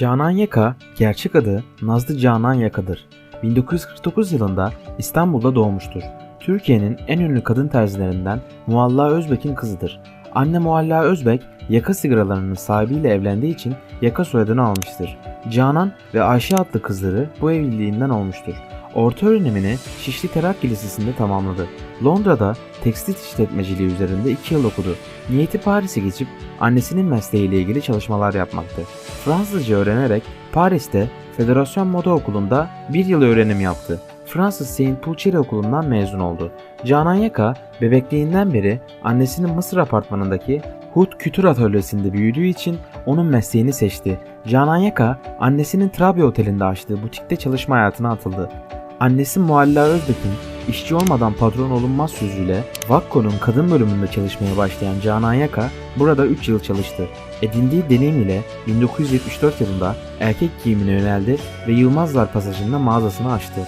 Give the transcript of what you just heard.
Canan Yaka, gerçek adı Nazlı Canan Yaka'dır. 1949 yılında İstanbul'da doğmuştur. Türkiye'nin en ünlü kadın terzilerinden Mualla Özbek'in kızıdır. Anne Mualla Özbek, yaka sigaralarının sahibiyle evlendiği için yaka soyadını almıştır. Canan ve Ayşe adlı kızları bu evliliğinden olmuştur. Orta öğrenimini Şişli Terakki Lisesi'nde tamamladı. Londra'da tekstil işletmeciliği üzerinde 2 yıl okudu. Niyeti Paris'e geçip annesinin mesleğiyle ilgili çalışmalar yapmaktı. Fransızca öğrenerek Paris'te Federasyon Moda Okulu'nda bir yıl öğrenim yaptı. Fransız Saint Pulcheri Okulu'ndan mezun oldu. Canan Yaka bebekliğinden beri annesinin Mısır apartmanındaki Hut Kütür Atölyesi'nde büyüdüğü için onun mesleğini seçti. Canan Yaka annesinin Trabya Oteli'nde açtığı butikte çalışma hayatına atıldı. Annesi Mualla Özbek'in işçi olmadan patron olunmaz sözüyle Vakko'nun kadın bölümünde çalışmaya başlayan Canan Yaka burada 3 yıl çalıştı. Edindiği deneyim ile 1974 yılında erkek giyimine yöneldi ve Yılmazlar Pasajı'nda mağazasını açtı.